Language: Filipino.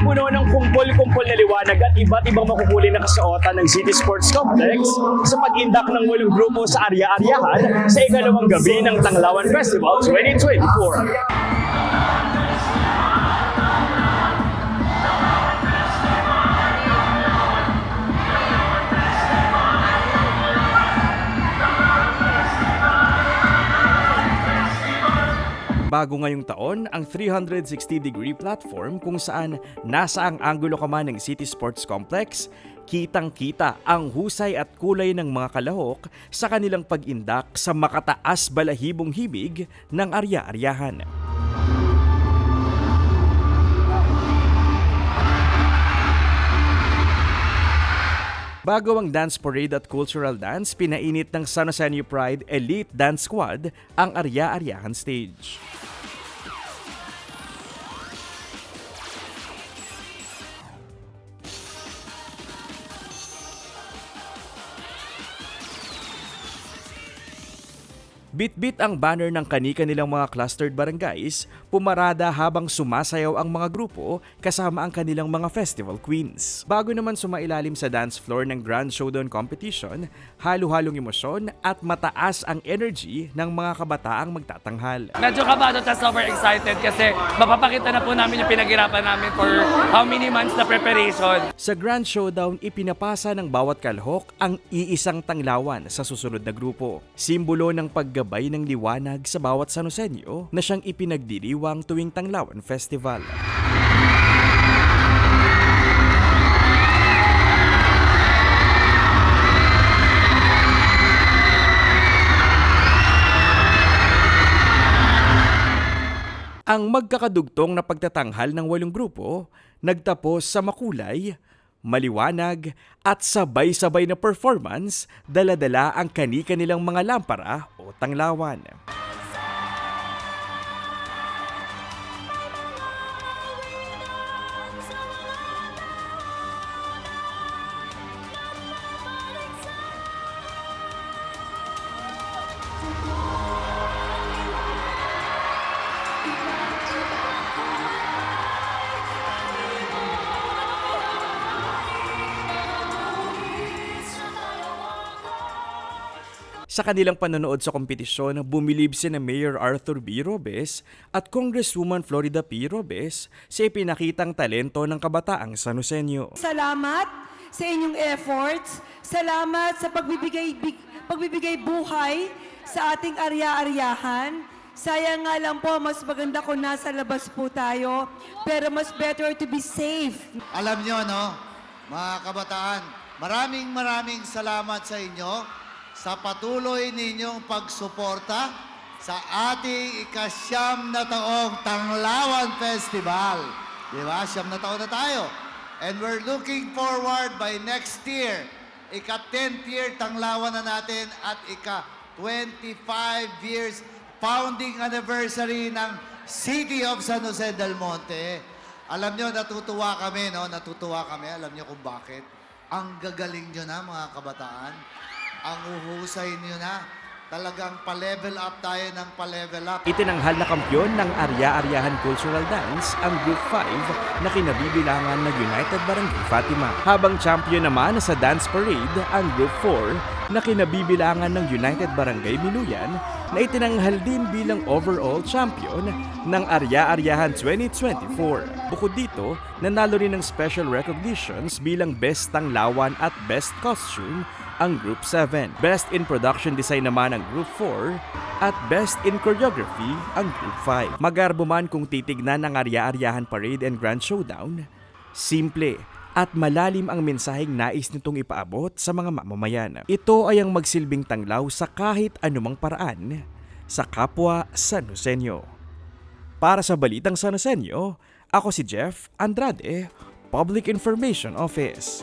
napuno ng kumpol-kumpol na liwanag at iba't ibang makukulay na kasuotan ng City Sports Complex sa pagindak ng walong grupo sa Arya-Aryahan sa ikalawang gabi ng Tanglawan Festival 2024. Bago ngayong taon, ang 360-degree platform kung saan nasa ang anggulo ka man ng City Sports Complex, kitang-kita ang husay at kulay ng mga kalahok sa kanilang pag-indak sa makataas balahibong hibig ng arya-aryahan. Bago ang dance parade at cultural dance, pinainit ng San Joseño Pride Elite Dance Squad ang Arya-Aryahan stage. Bit-bit ang banner ng kanika nilang mga clustered barangays, pumarada habang sumasayaw ang mga grupo kasama ang kanilang mga festival queens. Bago naman sumailalim sa dance floor ng Grand Showdown Competition, halo-halong emosyon at mataas ang energy ng mga kabataang magtatanghal. Medyo kabado at super excited kasi mapapakita na po namin yung pinaghirapan namin for how many months na preparation. Sa Grand Showdown, ipinapasa ng bawat kalhok ang iisang tanglawan sa susunod na grupo. Simbolo ng paggabay ng liwanag sa bawat Sanosenyo na siyang ipinagdiriwang tuwing Tanglawan Festival. Ang magkakadugtong na pagtatanghal ng walong grupo nagtapos sa makulay, maliwanag at sabay-sabay na performance dala-dala ang kanika nilang mga lampara o tanglawan. Sa kanilang panonood sa kompetisyon, bumilib si na Mayor Arthur B. Robes at Congresswoman Florida P. Robes sa ipinakitang talento ng kabataang San Joseño. Salamat sa inyong efforts. Salamat sa pagbibigay big- pagbibigay buhay sa ating arya-aryahan. Sayang nga lang po, mas maganda kung nasa labas po tayo. Pero mas better to be safe. Alam nyo, no, mga kabataan, maraming maraming salamat sa inyo sa patuloy ninyong pagsuporta sa ating ikasyam na taong Tanglawan Festival. Di ba? Siyam na taon na tayo. And we're looking forward by next year, ika-10th year Tanglawan na natin at ika-25 years founding anniversary ng City of San Jose del Monte. Alam nyo, natutuwa kami, no? Natutuwa kami. Alam nyo kung bakit? Ang gagaling nyo na, mga kabataan. Ang uhusay nyo na. Talagang pa-level up tayo ng pa-level up. Itinanghal na kampyon ng Arya-Aryahan Cultural Dance ang Group 5 na kinabibilangan ng United Barangay Fatima. Habang champion naman sa Dance Parade ang Group 4 na kinabibilangan ng United Barangay Miluyan na itinanghal din bilang overall champion ng Arya-Aryahan 2024. Bukod dito, nanalo rin ng special recognitions bilang Best Tanglawan at Best Costume ang Group 7. Best in Production Design naman ang Group 4 at Best in Choreography ang Group 5. Magarbo man kung titignan ang Arya-Aryahan Parade and Grand Showdown, simple at malalim ang mensaheng nais nitong ipaabot sa mga mamamayan. Ito ay ang magsilbing tanglaw sa kahit anumang paraan sa kapwa San Joseño. Para sa Balitang San Joseño, ako si Jeff Andrade, Public Information Office.